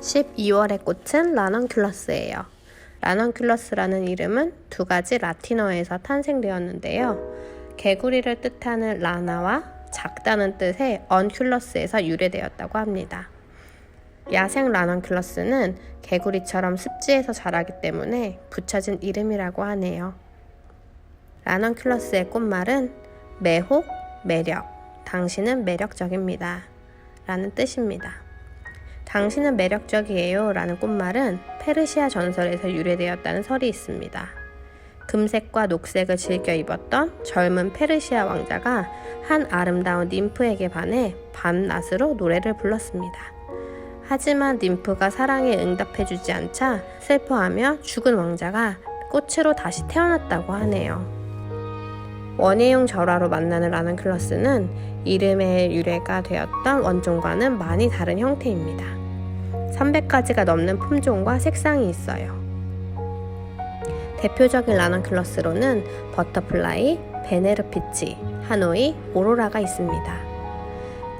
(12월의) 꽃은 라넌큘러스예요. 라넌큘러스라는 이름은 두 가지 라틴어에서 탄생되었는데요. 개구리를 뜻하는 라나와 작다는 뜻의 언큘러스에서 유래되었다고 합니다. 야생 라넌큘러스는 개구리처럼 습지에서 자라기 때문에 붙여진 이름이라고 하네요. 라넌큘러스의 꽃말은 매혹, 매력, 당신은 매력적입니다. 라는 뜻입니다. 당신은 매력적이에요 라는 꽃말은 페르시아 전설에서 유래되었다는 설이 있습니다. 금색과 녹색을 즐겨 입었던 젊은 페르시아 왕자가 한 아름다운 님프에게 반해 밤낮으로 노래를 불렀습니다. 하지만 님프가 사랑에 응답해주지 않자 슬퍼하며 죽은 왕자가 꽃으로 다시 태어났다고 하네요. 원예용 절화로 만나는 라는 클러스는 이름의 유래가 되었던 원종과는 많이 다른 형태입니다. 300가지가 넘는 품종과 색상이 있어요. 대표적인 라넌클러스로는 버터플라이, 베네르피치, 하노이, 오로라가 있습니다.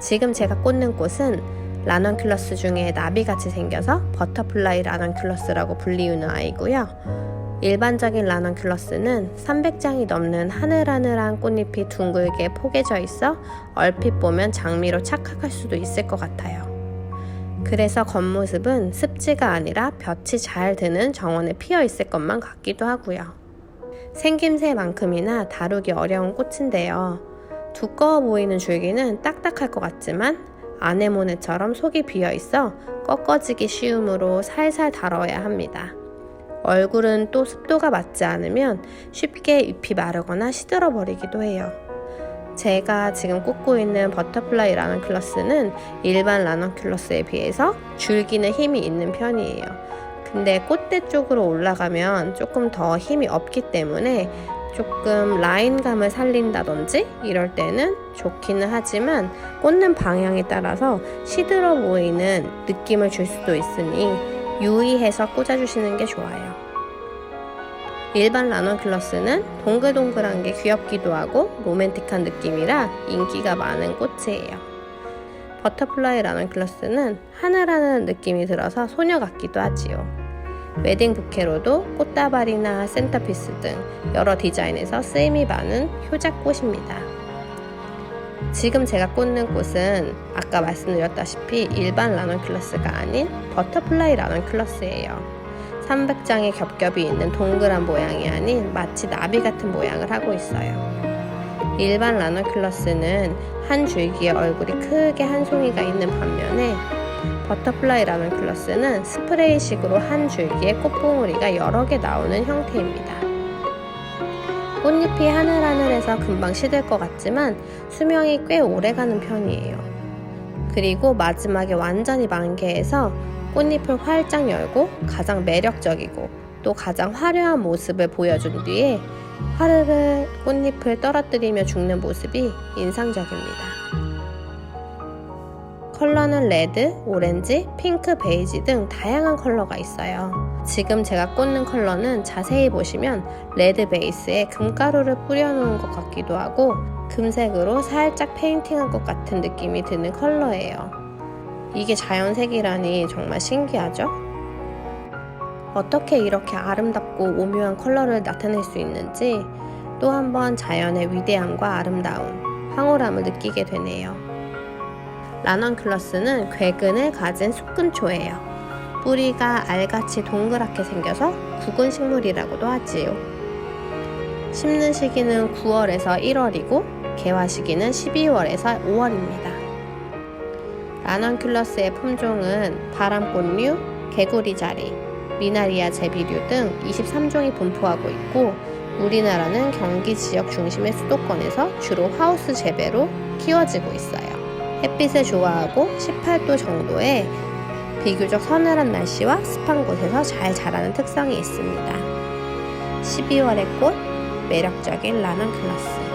지금 제가 꽂는 꽃은 라넌클러스 중에 나비같이 생겨서 버터플라이 라넌클러스라고 불리우는 아이고요. 일반적인 라넌클러스는 300장이 넘는 하늘하늘한 꽃잎이 둥글게 포개져 있어 얼핏 보면 장미로 착각할 수도 있을 것 같아요. 그래서 겉모습은 습지가 아니라 볕이 잘 드는 정원에 피어 있을 것만 같기도 하고요. 생김새만큼이나 다루기 어려운 꽃인데요. 두꺼워 보이는 줄기는 딱딱할 것 같지만 아네모네처럼 속이 비어 있어 꺾어지기 쉬우므로 살살 다뤄야 합니다. 얼굴은 또 습도가 맞지 않으면 쉽게 잎이 마르거나 시들어 버리기도 해요. 제가 지금 꽂고 있는 버터플라이 라넌클러스는 일반 라넌클러스에 비해서 줄기는 힘이 있는 편이에요. 근데 꽃대 쪽으로 올라가면 조금 더 힘이 없기 때문에 조금 라인감을 살린다든지 이럴 때는 좋기는 하지만 꽂는 방향에 따라서 시들어 보이는 느낌을 줄 수도 있으니 유의해서 꽂아주시는 게 좋아요. 일반 라넌클러스는 동글동글한 게 귀엽기도 하고 로맨틱한 느낌이라 인기가 많은 꽃이에요. 버터플라이 라넌클러스는 하늘하는 느낌이 들어서 소녀 같기도 하지요. 웨딩 부케로도 꽃다발이나 센터피스 등 여러 디자인에서 쓰임이 많은 효자꽃입니다. 지금 제가 꽂는 꽃은 아까 말씀드렸다시피 일반 라넌클러스가 아닌 버터플라이 라넌클러스예요. 300장의 겹겹이 있는 동그란 모양이 아닌 마치 나비 같은 모양을 하고 있어요. 일반 라너클러스는 한 줄기의 얼굴이 크게 한 송이가 있는 반면에 버터플라이 라너클러스는 스프레이식으로 한 줄기의 꽃봉오리가 여러 개 나오는 형태입니다. 꽃잎이 하늘하늘해서 금방 시들 것 같지만 수명이 꽤 오래 가는 편이에요. 그리고 마지막에 완전히 만개해서 꽃잎을 활짝 열고 가장 매력적이고 또 가장 화려한 모습을 보여준 뒤에 화르르 꽃잎을 떨어뜨리며 죽는 모습이 인상적입니다. 컬러는 레드, 오렌지, 핑크, 베이지 등 다양한 컬러가 있어요. 지금 제가 꽂는 컬러는 자세히 보시면 레드 베이스에 금가루를 뿌려놓은 것 같기도 하고 금색으로 살짝 페인팅한 것 같은 느낌이 드는 컬러예요. 이게 자연색이라니 정말 신기하죠? 어떻게 이렇게 아름답고 오묘한 컬러를 나타낼 수 있는지 또 한번 자연의 위대함과 아름다움, 황홀함을 느끼게 되네요. 라넌클러스는 괴근을 가진 숙근초예요. 뿌리가 알같이 동그랗게 생겨서 구근 식물이라고도 하지요. 심는 시기는 9월에서 1월이고 개화 시기는 12월에서 5월입니다. 라넌큘러스의 품종은 바람꽃류, 개구리자리, 미나리아 제비류 등 23종이 분포하고 있고 우리나라는 경기 지역 중심의 수도권에서 주로 하우스 재배로 키워지고 있어요. 햇빛을 좋아하고 18도 정도의 비교적 서늘한 날씨와 습한 곳에서 잘 자라는 특성이 있습니다. 12월의 꽃, 매력적인 라넌클러스.